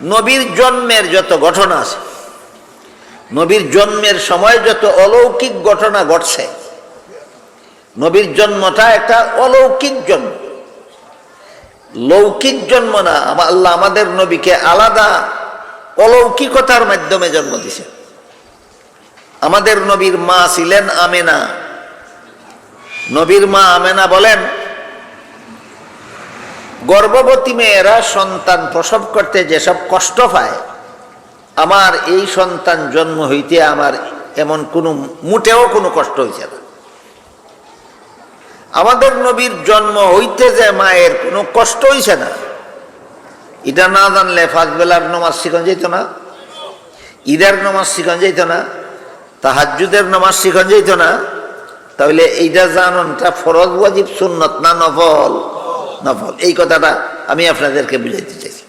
নবীর জন্মের যত ঘটনা আছে, নবীর জন্মের সময় যত অলৌকিক ঘটনা ঘটছে, নবীর জন্মটা একটা অলৌকিক জন্ম। লৌকিক জন্ম না আল্লাহ আমাদের নবীকে আলাদা অলৌকিকতার মাধ্যমে জন্ম দিছে আমাদের নবীর মা ছিলেন আমেনা। নবীর মা আমেনা বলেন গর্ভবতী মেয়েরা সন্তান প্রসব করতে যেসব কষ্ট পায়, আমার এই সন্তান জন্ম হইতে আমার এমন কোনো, মোটেও কোনো কষ্ট হইছে না। আমাদের নবীর জন্ম হইতে যে মায়ের কোনো কষ্ট হইছে না, এটা না জানলে ফাঁস বেলার নমাজ শিখন যেত না, ঈদের নমাজ শিখন যেত না তাহাজুদের নমাজ শিখন যেত না, তাহলে এইটা জাননটা ফরজ ওয়াজিব, সুন্নত না নফল? নফল। এই কথাটা আমি আপনাদেরকে বুঝাইতে চাইছি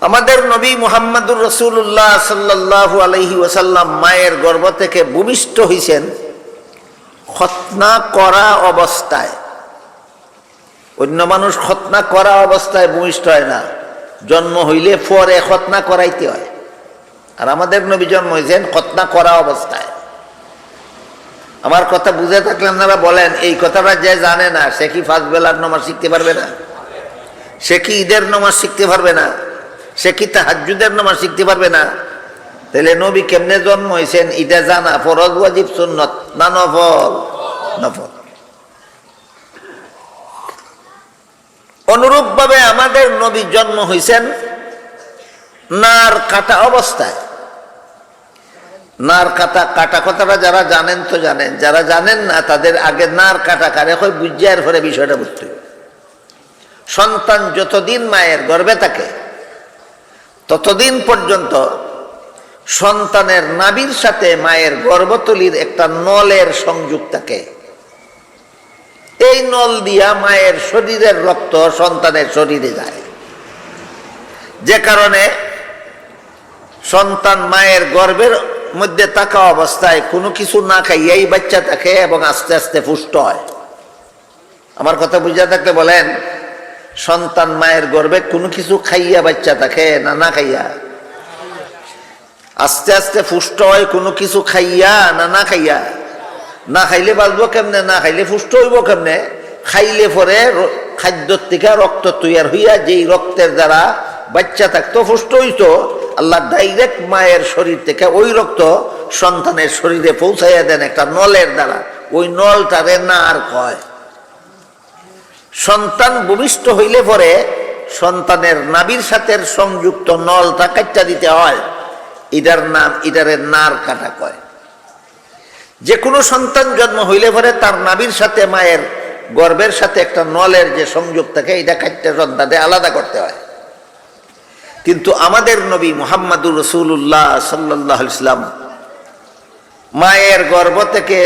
আমাদের নবী মুহাম্মদুর রসুল্লাহ সাল্লাহ আলহি ওসাল্লাম মায়ের গর্ভ থেকে ভূমিষ্ঠ হইছেন খতনা করা অবস্থায়। অন্য মানুষ খতনা করা অবস্থায় ভূমিষ্ঠ হয় না। জন্ম হইলে পরে খতনা করাইতে হয়। আর আমাদের নবী জন্ম হয়েছেন খতনা করা অবস্থায়। আমার কথা বুঝে থাকলে আপনারা বলেন, এই কথাটা যে জানে না, সে কি ফার্স্ট বেলার নমাজ শিখতে পারবে না? সে কি ঈদের নমাজ শিখতে পারবে না? সে কি তাহাজুদের নমাজ শিখতে পারবে না? তাহলে নবী কেমনে জন্ম হয়েছেন? এটা জানা, ফরজ, ওয়াজিব, সুন্নত, না নফল? নফল। অনুরূপভাবে আমাদের নবী জন্ম হয়েছেন, নার কাটা অবস্থায়। নার কাটা কাটা কথাটা যারা জানেন তো জানেন। যারা জানেন না, তাদের আগে নার কাটা কারে হয় বুঝিয়ার পরে বিষয়টা বুঝতে সন্তান যতদিন মায়ের গর্ভে থাকে, ততদিন পর্যন্ত সন্তানের নাবির সাথে মায়ের গর্ভতলির একটা নলের সংযোগ থাকে। এই নল দিয়া মায়ের শরীরের রক্ত সন্তানের শরীরে যায়। যে কারণে সন্তান মায়ের গর্ভের মধ্যে থাকা অবস্থায় কোনো কিছু না খাইয়াই বাচ্চা থাকে এবং আস্তে আস্তে পুষ্ট হয়। আমার কথা বুঝা থাকলে বলেন, সন্তান মায়ের গর্বে কোনো কিছু খাইয়া বাচ্চা থাকে না না খাইয়া? আস্তে আস্তে পুষ্ট হয় কোনো কিছু খাইয়া না না খাইয়া? না খাইলে বাঁচবো কেমনে? না খাইলে পুষ্ট হইব কেমনে? খাইলে পরে খাদ্যর থেকে রক্ত তৈয়ার হইয়া যেই রক্তের দ্বারা বাচ্চা থাকতো, পুষ্ট হইতো আল্লাহ ডাইরেক্ট মায়ের শরীর থেকে ওই রক্ত সন্তানের শরীরে পৌঁছাইয়া দেন একটা নলের দ্বারা। ওই নলটারে না আর কয়। সন্তান ভূমিষ্ঠ হইলে পরে সন্তানের নাবির সাথে সংযুক্ত নলটা কাটটা দিতে হয়। এটার নাম এটারের নার কাটা কয়। যে কোনো সন্তান জন্ম হইলে পরে তার নাবির সাথে মায়ের গর্ভের সাথে একটা নলের যে সংযোগ থাকে, এটা কাটটা সন্তানে আলাদা করতে হয়। কিন্তু আমাদের নবী মুহাম্মাদুর রসুল্লাহ সাল্লাহ ইসলাম মায়ের গর্ভ থেকে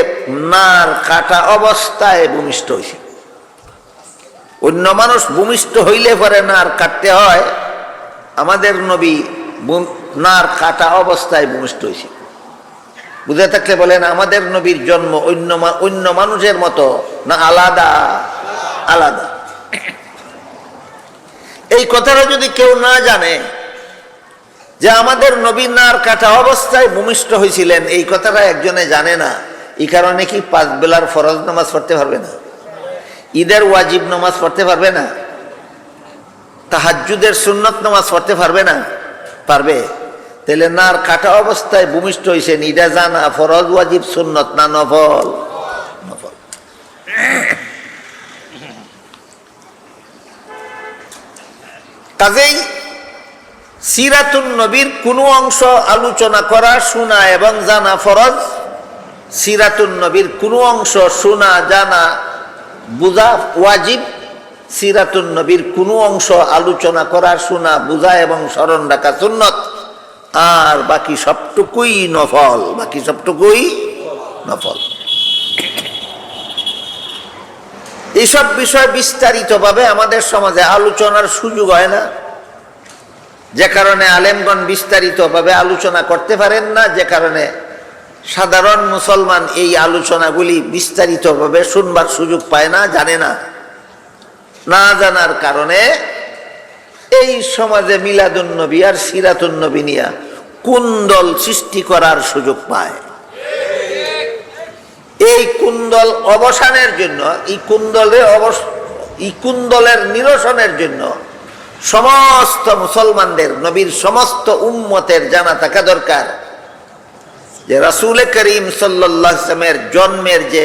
নার কাটা অবস্থায় ভূমিষ্ঠ হয়েছে। অন্য মানুষ ভূমিষ্ঠ হইলে পরে নার কাটতে হয়, আমাদের নবী নার কাটা অবস্থায় ভূমিষ্ঠ হয়েছে। বুঝে থাকলে বলেন, আমাদের নবীর জন্ম অন্য অন্য মানুষের মতো না আলাদা? আলাদা। এই কথাটা যদি কেউ না জানে যে আমাদের নবী নার কাটা অবস্থায় ভূমিষ্ঠ হয়েছিলেন, এই কথাটা একজনে জানে না। এই কারণে কি পাঁচ বেলার ফরজ নামাজ পড়তে পারবে না? ঈদের ওয়াজিব নামাজ পড়তে পারবে না? তাহাজুদের সুন্নত নামাজ পড়তে পারবে না? পারবে। তাহলে নার কাটা অবস্থায় ভূমিষ্ঠ হয়েছেন ইটা জানা ফরজ, ওয়াজিব, সুন্নত না নফল? কাজেই সিরাতুন নবীর কোনো অংশ আলোচনা করা, শোনা এবং জানা ফরজ। সিরাতুন নবীর কোনো অংশ শোনা, জানা বুঝা ওয়াজিব। সিরাতুন নবীর কোনো অংশ আলোচনা করা, শোনা, বুঝা এবং স্মরণ রাখা সুন্নত। আর বাকি সবটুকুই নফল, বাকি সবটুকুই নফল। এইসব বিষয় বিস্তারিতভাবে আমাদের সমাজে আলোচনার সুযোগ হয় না। যে কারণে আলেমগণ বিস্তারিতভাবে আলোচনা করতে পারেন না, যে কারণে সাধারণ মুসলমান এই আলোচনাগুলি বিস্তারিতভাবে শুনবার সুযোগ পায় না, জানে না। না জানার কারণে এই সমাজে মিলাদুন্নবী আর সিরাতুন্নবী নিয়া কুন্দল সৃষ্টি করার সুযোগ পায়। এই কুন্দল অবসানের জন্য, এই কুন্দলে অবস, এই কুন্দলের নিরসনের জন্য সমস্ত মুসলমানদের, নবীর সমস্ত উম্মতের জানা থাকা দরকার। যে রাসুল করিম সাল্লামের জন্মের যে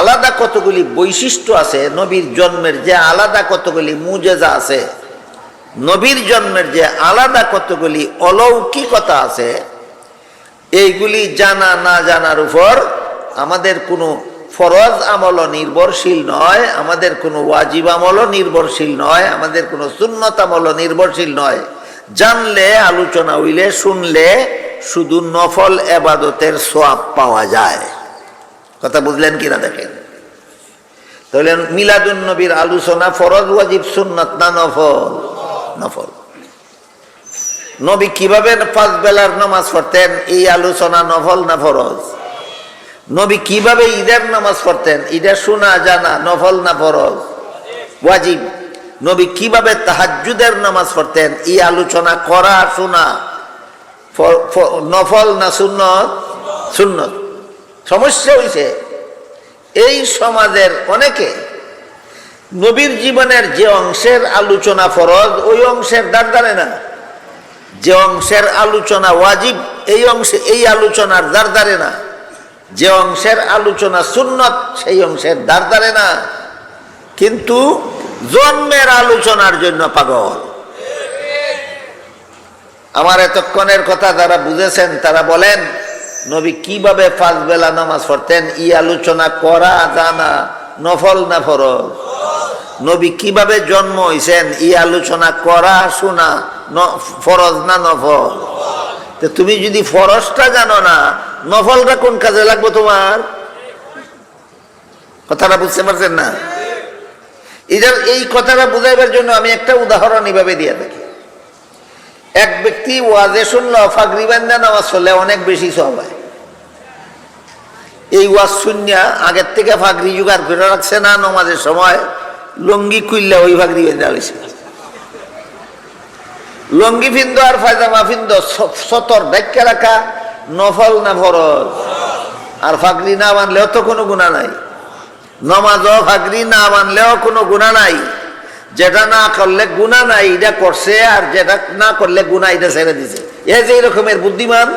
আলাদা কতগুলি বৈশিষ্ট্য আছে, নবীর জন্মের যে আলাদা কতগুলি মুজেজা আছে, নবীর জন্মের যে আলাদা কতগুলি অলৌকিকতা আছে, এইগুলি জানা না জানার উপর আমাদের কোনো ফরজ আমলও নির্ভরশীল নয়, আমাদের কোনো ওয়াজিব আমলও নির্ভরশীল নয়, আমাদের কোনো সুন্নত আমলও নির্ভরশীল নয়। জানলে, আলোচনা হইলে, শুনলে শুধু নফল এবাদতের সোয়াব পাওয়া যায়। কথা বুঝলেন কিনা দেখেন? তাহলে মিলাদুন নবীর আলোচনা ফরজ, ওয়াজিব, সুন্নত না নফল? নফল। নবী কীভাবে পাঁচ বেলার নামাজ পড়তেন? এই আলোচনা নফল না ফরজ? নবী কীভাবে ঈদের নামাজ পড়তেন? ঈদের শোনা জানা, নফল না ফরজ? ওয়াজিব। নবী কীভাবে তাহাজ্জুদের নামাজ পড়তেন? এই আলোচনা করা শোনা নফল না সুন্নত? সুন্নত। সমস্যা হয়েছে এই সমাজের অনেকে নবীর জীবনের যে অংশের আলোচনা ফরজ, ওই অংশের দাঁড় দাঁড়ে না। যে অংশের আলোচনা ওয়াজিব, এই অংশে এই আলোচনার দাঁড় দাঁড়ে না। যে অংশের আলোচনা সুন্নত, সেই অংশের দাঁড় দাঁড়ে না। কিন্তু জন্মের আলোচনার জন্য পাগল। আমার এতক্ষণের কথা যারা বুঝেছেন, তারা বলেন, নবী কীভাবে পাঁচ বেলা নামাজ পড়তেন? ই আলোচনা করা জানা, নফল না ফরজ? নবী কীভাবে জন্ম হয়েছেন ই আলোচনা করা শোনা ফরজ না নফল? তুমি যদি ফরজটা জানো না নফলটা কোন কাজে লাগবে তোমার? কথাটা বুঝতে পারছেন না? এটার এই কথাটা বুঝাইবার জন্য আমি একটা উদাহরণ এইভাবে দিয়ে থাকি। এক ব্যক্তি ওয়াজে শুনলো ফাগরি বান্ধা নামাজ পড়লে অনেক বেশি সব হয়। এই ওয়াজ শুনিয়া আগের থেকে ফাগরি জোগাড় করে রাখছে না, নমাজের সময় লঙ্গি কুইল্লা ওই ফাগরি বেঁধে হয়েছে লঙ্গি ফিন্দ আর ফায়জামা ফিন্দ সতর ব্যাখ্যা রাখা নফল না ফরজ? আর ফাগরি না মানলেও তো কোনো গুণা নাই। নমাজও ফাগরি না মানলেও কোনো গুণা নাই। যেটা না করলে গুণা নাই, এটা করছে, আর যেটা না করলে গুণা এটা ছেড়ে দিছে। এ যে রকমের বুদ্ধিমান,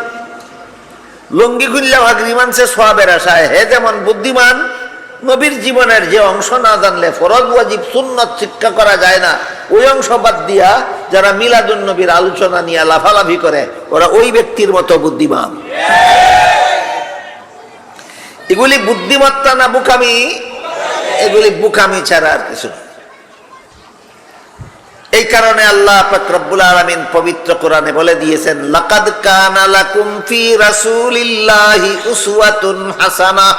লঙ্গি খুললে ফাগরি মানছে, সোয়াবের আশায়। হে যেমন বুদ্ধিমান, নবীর জীবনের যে অংশ না জানলে ফরজ ওয়াজিব, সুন্নত শিক্ষা করা যায় না। ওই অংশ বাদ দিয়া যারা মিলাদুন নবীর আলোচনা নিয়ে লাফালাফি করে, ওরা ওই ব্যক্তির মতো বুদ্ধিমান। এগুলি বুদ্ধিমত্তা না বুকামি? এগুলি বুকামি ছাড়া আর কিছু এই কারণে আল্লাহ রব্বুল আলামিন পবিত্র কোরআনে বলে দিয়েছেন, লাকাদ কানা লাকুম ফি রাসূলিল্লাহি উসওয়াতুন হাসানাহ।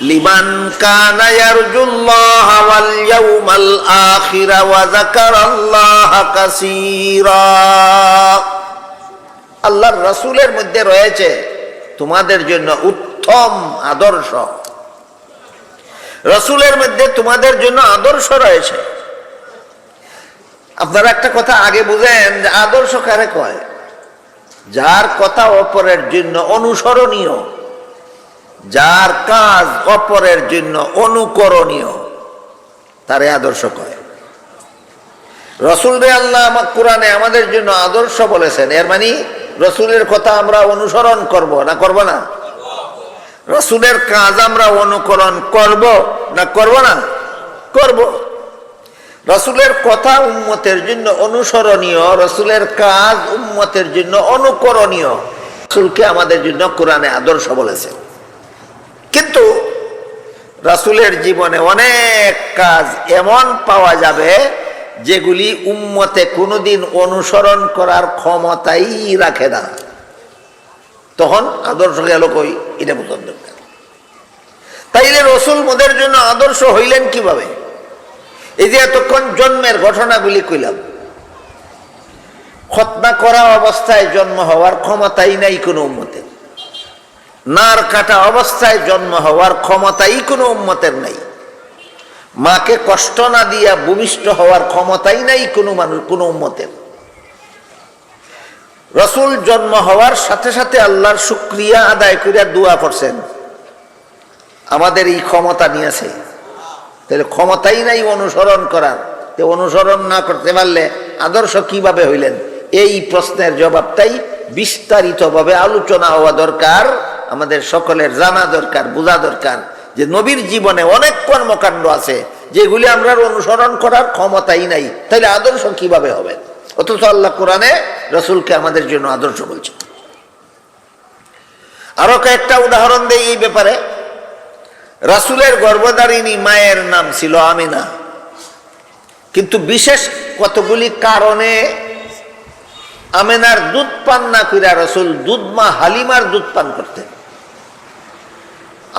লিমান কানা ইয়ারজুল্লাহ ওয়াল ইয়াউমাল আখির ওয়া যাকারাল্লাহ কাসীরা। আল্লাহর রাসূলের মধ্যে রয়েছে তোমাদের জন্য উত্তম আদর্শ। রসুলের মধ্যে তোমাদের জন্য আদর্শ রয়েছে। আপনারা একটা কথা আগে বুঝেন যে আদর্শ কারে কয়? যার কথা অপরের জন্য অনুসরণীয়। যার কাজ অপরের জন্য অনুকরণীয়, তারে আদর্শ কয়। রসুল রে আল্লাহ কোরআনে আমাদের জন্য আদর্শ বলেছেন, এর মানে রসুলের কথা আমরা অনুসরণ করব না করব না? রসুলের কাজ আমরা অনুকরণ করব না করব না? করব। রসুলের কথা উম্মতের জন্য অনুসরণীয়, রসুলের কাজ উম্মতের জন্য অনুকরণীয়। রসুলকে আমাদের জন্য কোরআনে আদর্শ বলেছে কিন্তু রাসুলের জীবনে অনেক কাজ এমন পাওয়া যাবে যেগুলি উম্মতে কোনোদিন অনুসরণ করার ক্ষমতাই রাখে না। তখন আদর্শ গেল কই? এটা বোঝার দরকার। তাইলে রসুল মোদের জন্য আদর্শ হইলেন কীভাবে? এই যে এতক্ষণ জন্মের ঘটনাগুলি কইলাম। খতনা করা অবস্থায় জন্ম হওয়ার ক্ষমতাই নাই কোনো উম্মতের। নার কাটা অবস্থায় জন্ম হওয়ার ক্ষমতাই কোনো উম্মতের নাই। মাকে কষ্ট না দিয়া ভূমিষ্ঠ হওয়ার ক্ষমতাই নাই কোনো মানুষ, কোনো উম্মতের। রসুল জন্ম হওয়ার সাথে সাথে আল্লাহর শুক্রিয়া আদায় করিয়া দোয়া করছেন। আমাদের এই ক্ষমতা নিয়েছে তাহলে ক্ষমতাই নাই অনুসরণ করার। তো অনুসরণ না করতে পারলে আদর্শ কীভাবে হইলেন? এই প্রশ্নের জবাবটাই বিস্তারিতভাবে আলোচনা হওয়া দরকার। আমাদের সকলের জানা দরকার, বোঝা দরকার যে নবীর জীবনে অনেক কর্মকাণ্ড আছে, যেগুলি আমরা অনুসরণ করার ক্ষমতাই নাই। তাহলে আদর্শ কীভাবে হবে? অথচ আল্লাহ কোরআনে রসুলকে আমাদের জন্য আদর্শ বলছে। আরও কয়েকটা উদাহরণ দেই এই ব্যাপারে। রাসুলের গর্ভধারিণী মায়ের নাম ছিল আমিনা। কিন্তু বিশেষ কতগুলি কারণে আমেনার দুধ পান না কইরা রসুল দুধ মা হালিমার দুধ পান করতেন?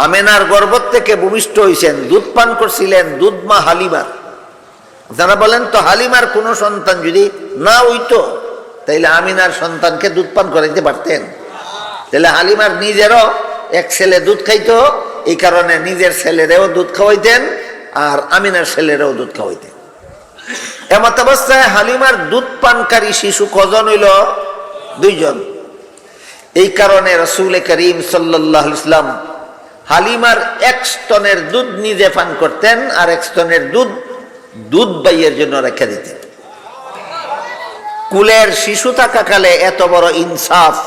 আমেনার গর্ভ থেকে ভূমিষ্ঠ হয়েছেন দুধ পান করছিলেন, দুধ মা হালিমার। যারা বলেন, তো হালিমার কোনো সন্তান যদি না হইতো, তাইলে আমিনার সন্তানকে দুধ পান করাইতে পারতেন। তাহলে হালিমার নিজেরও এক ছেলে দুধ খাইতো, এই কারণে নিজের ছেলেরেও দুধ খাওয়াইতেন আর আমিনার ছেলেরেও দুধ খাওয়াইতেন। এমত অবস্থায় হালিমার দুধ পানকারী শিশু কজন হইল? দুইজন। এই কারণে রসুল করিম সাল্লাহ ইসলাম হালিমার এক স্তনের দুধ নিজে পান করতেন আর এক স্তনের দুধ দুধ বাইয়ের জন্য রেখে দিতেন। কুলের শিশু থাকাকালে এত বড় ইনসাফ।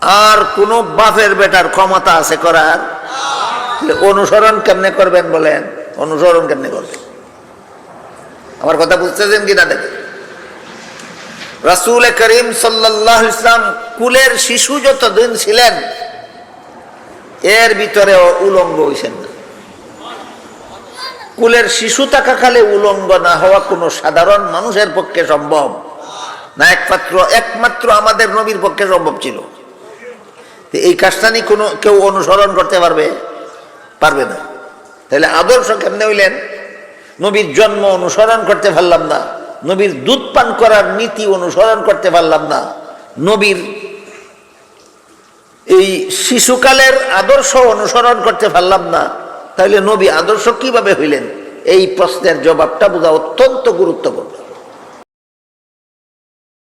আর কোন বাপের বেটার ক্ষমতা আছে করার? অনুসরণ কেমনে করবেন বলেন? অনুসরণ কেমনে করবেন? আমার কথা বুঝতেছেন কিনা দেখে রাসুল করিম সাল্লাহ ইসলাম কুলের শিশু যতদিন ছিলেন এর ভিতরেও উলঙ্গ হইছেন না। কুলের শিশু থাকাকালে উলঙ্গ না হওয়া কোনো সাধারণ মানুষের পক্ষে সম্ভব। না একমাত্র একমাত্র আমাদের নবীর পক্ষে সম্ভব ছিল। এই কাজটা নিয়ে কোনো, কেউ অনুসরণ করতে পারবে? পারবে না। তাহলে আদর্শ কেমনে হইলেন? নবীর জন্ম অনুসরণ করতে পারলাম না। নবীর দুধ পান করার নীতি অনুসরণ করতে পারলাম না। নবীর এই শিশুকালের আদর্শ অনুসরণ করতে পারলাম না। তাহলে নবী আদর্শ কীভাবে হইলেন? এই প্রশ্নের জবাবটা বোঝা অত্যন্ত গুরুত্বপূর্ণ।